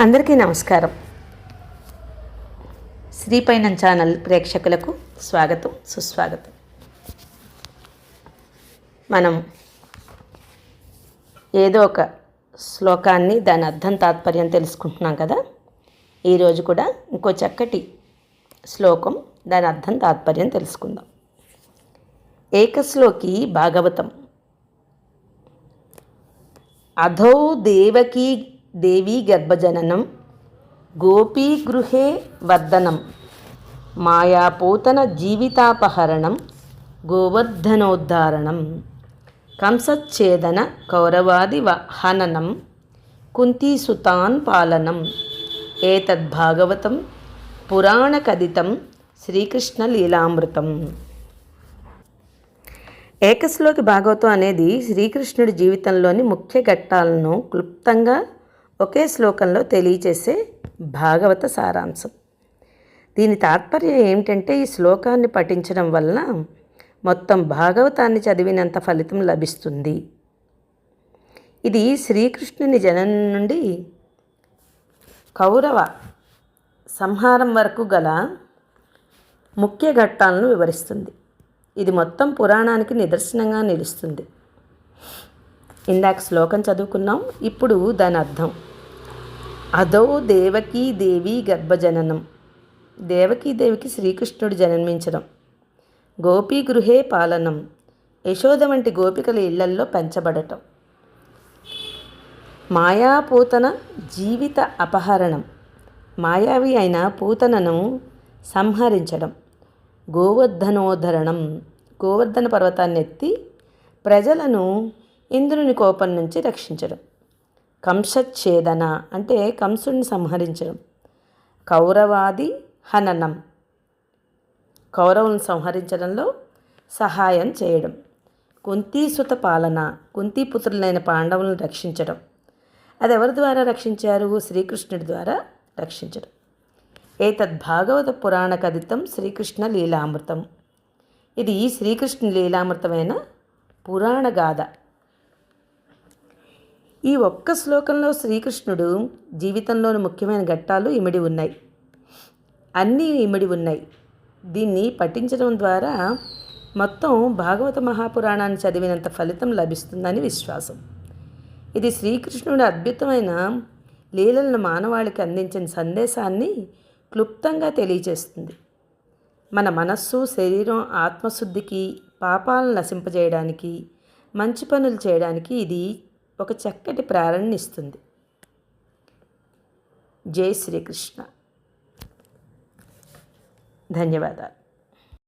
అందరికీ నమస్కారం. శ్రీపైనం ఛానల్ ప్రేక్షకులకు స్వాగతం సుస్వాగతం. మనం ఏదో ఒక శ్లోకాన్ని దాని అర్థం తాత్పర్యం తెలుసుకుంటున్నాం కదా? ఈరోజు కూడా ఇంకో చక్కటి శ్లోకం దాని అర్థం తాత్పర్యం తెలుసుకుందాం. ఏకశ్లోకి భాగవతం. అధౌ దేవకీ దేవీ గర్భజననం గోపీగృహే వర్ధనం మాయాపోతన జీవితాపహరణం గోవర్ధనోద్ధారణం కంసచ్ఛేదన కౌరవాది హననం కుంతీసుతాన్ పాలనం ఏతద్భాగవతం పురాణకథితం శ్రీకృష్ణ లీలామృతం ఏకశ్లోకి భాగవతం అనేది శ్రీకృష్ణుడి జీవితంలోని ముఖ్య ఘట్టాలను క్లుప్తంగా ఒకే శ్లోకంలో తెలియచేసే భాగవత సారాంశం. దీని తాత్పర్యం ఏమిటంటే ఈ శ్లోకాన్ని పఠించడం వలన మొత్తం భాగవతాన్ని చదివినంత ఫలితం లభిస్తుంది. ఇది శ్రీకృష్ణుని జనం నుండి కౌరవ సంహారం వరకు గల ముఖ్య ఘట్టాలను వివరిస్తుంది. ఇది మొత్తం పురాణానికి నిదర్శనంగా నిలుస్తుంది. ఇందాక శ్లోకం చదువుకున్నాం ఇప్పుడు దాని అర్థం. అదో దేవకీ దేవి గర్భజననం. దేవకీదేవికి శ్రీకృష్ణుడు జన్మించడం. గోపీ గృహే పాలనం. యశోద వంటి గోపికల ఇళ్ళల్లో పెంచబడటం. మాయాపూతన జీవిత అపహరణం. మాయావి అయిన పూతనను సంహరించడం. గోవర్ధనోద్ధరణం. గోవర్ధన పర్వతాన్ని ఎత్తి ప్రజలను ఇంద్రుని కోపం నుంచి రక్షించడం. కంసఛేదన అంటే కంసుడిని సంహరించడం. కౌరవాది హననం. కౌరవులను సంహరించడంలో సహాయం చేయడం. కుంతీసుత పాలన కుంతీపుత్రులైన పాండవులను రక్షించడం. అది ఎవరి ద్వారా రక్షించారు? శ్రీకృష్ణుడి ద్వారా రక్షించడం. ఏతద్భాగవత పురాణ కథితం శ్రీకృష్ణ లీలామృతం. ఇది శ్రీకృష్ణ లీలామృతమైన పురాణ గాథ. ఈ ఒక్క శ్లోకంలో శ్రీకృష్ణుడు జీవితంలోని ముఖ్యమైన ఘట్టాలు ఇమిడి ఉన్నాయి. అన్నీ ఇమిడి ఉన్నాయి. దీన్ని పఠించడం ద్వారా మొత్తం భాగవత మహాపురాణాన్ని చదివినంత ఫలితం లభిస్తుందని విశ్వాసం. ఇది శ్రీకృష్ణుడి అద్భుతమైన లీలలను మానవాళికి అందించిన సందేశాన్ని క్లుప్తంగా తెలియజేస్తుంది మన మనస్సు శరీరం ఆత్మశుద్ధికి పాపాలను నశింపజేయడానికి మంచి పనులు చేయడానికి ఇది ఒక చక్కటి ప్రేరణని ఇస్తుంది. జై శ్రీకృష్ణ. ధన్యవాదాలు.